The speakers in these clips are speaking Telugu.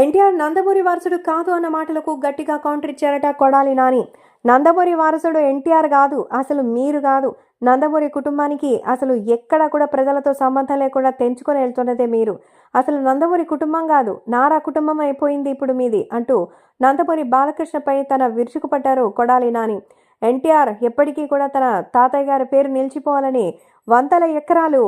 ఎన్టీఆర్ నందమూరి వారసుడు కాదు అన్న మాటలకు గట్టిగా కౌంటర్ ఇచ్చారట కొడాలి నాని. నందమూరి వారసుడు ఎన్టీఆర్ కాదు అసలు మీరు కాదు. నందమూరి కుటుంబానికి అసలు ఎక్కడ కూడా ప్రజలతో సంబంధం లేకుండా తెంచుకొని వెళ్తున్నదే మీరు. అసలు నందమూరి కుటుంబం కాదు నారా కుటుంబం అయిపోయింది ఇప్పుడు మీది అంటూ నందమూరి బాలకృష్ణపై తన విరుచుకుపడ్డారు కొడాలి నాని. ఎన్టీఆర్ ఎప్పటికీ కూడా తన తాతయ్య గారి పేరు నిలిచిపోవాలని వందల ఎకరాలు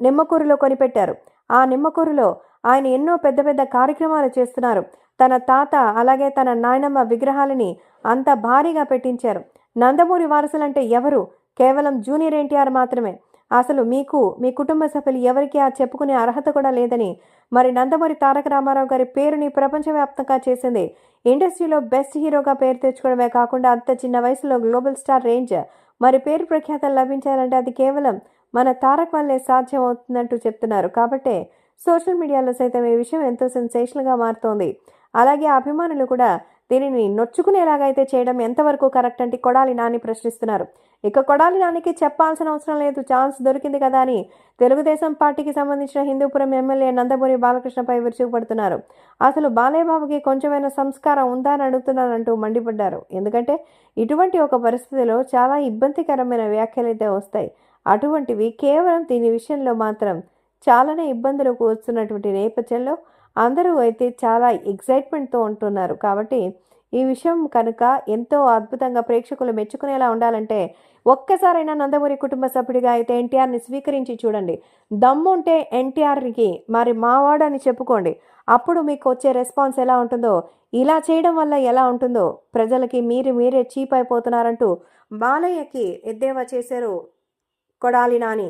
నిమ్మకూరులో కొనిపెట్టారు. ఆ నిమ్మకూరులో ఆయన ఎన్నో పెద్ద పెద్ద కార్యక్రమాలు చేస్తున్నారు. తన తాత అలాగే తన నాయనమ్మ విగ్రహాలని అంత భారీగా పెట్టించారు. నందమూరి వారసులంటే ఎవరు? కేవలం జూనియర్ ఎన్టీఆర్ మాత్రమే. అసలు మీకు మీ కుటుంబ సభ్యులు ఎవరికి ఆ చెప్పుకునే అర్హత కూడా లేదని మరి నందమూరి తారక రామారావు గారి పేరుని ప్రపంచవ్యాప్తంగా చేసింది ఇండస్ట్రీలో బెస్ట్ హీరోగా పేరు తెచ్చుకోవడమే కాకుండా అంత చిన్న వయసులో గ్లోబల్ స్టార్ రేంజ్ మరి పేరు ప్రఖ్యాతలు లభించాలంటే అది కేవలం మన తారక్ వల్లే సాధ్యం అవుతుందంటూ చెప్తున్నారు. కాబట్టే సోషల్ మీడియాలో సైతం ఈ విషయం ఎంతో సెన్సేషనల్గా మారుతోంది. అలాగే అభిమానులు కూడా దీనిని నొచ్చుకునేలాగైతే చేయడం ఎంతవరకు కరెక్ట్ అంటే కొడాలి నాని ప్రశ్నిస్తున్నారు. ఇక కొడాలి నానికి చెప్పాల్సిన అవసరం లేదు ఛాన్స్ దొరికింది కదా అని తెలుగుదేశం పార్టీకి సంబంధించిన హిందూపురం ఎమ్మెల్యే నందమూరి బాలకృష్ణపై విరుచుకుపడుతున్నారు. అసలు బాలయ్యబాబుకి కొంచెమైనా సంస్కారం ఉందా అని అడుగుతున్నానంటూ మండిపడ్డారు. ఎందుకంటే ఇటువంటి ఒక పరిస్థితిలో చాలా ఇబ్బందికరమైన వ్యాఖ్యలు అయితే వస్తాయి. అటువంటివి కేవలం దీని విషయంలో మాత్రం చాలానే ఇబ్బందులకు వస్తున్నటువంటి నేపథ్యంలో అందరూ అయితే చాలా ఎగ్జైట్మెంట్తో ఉంటున్నారు. కాబట్టి ఈ విషయం కనుక ఎంతో అద్భుతంగా ప్రేక్షకులు మెచ్చుకునేలా ఉండాలంటే ఒక్కసారైనా నందమూరి కుటుంబ సభ్యుడిగా అయితే ఎన్టీఆర్ని స్వీకరించి చూడండి. దమ్ముంటే ఎన్టీఆర్కి మరి మావాడని చెప్పుకోండి. అప్పుడు మీకు వచ్చే రెస్పాన్స్ ఎలా ఉంటుందో ఇలా చేయడం వల్ల ఎలా ఉంటుందో ప్రజలకి మీరు మీరే చీప్ అయిపోతున్నారంటూ బాలయ్యకి ఎద్దేవా చేశారు కొడాలి నాని.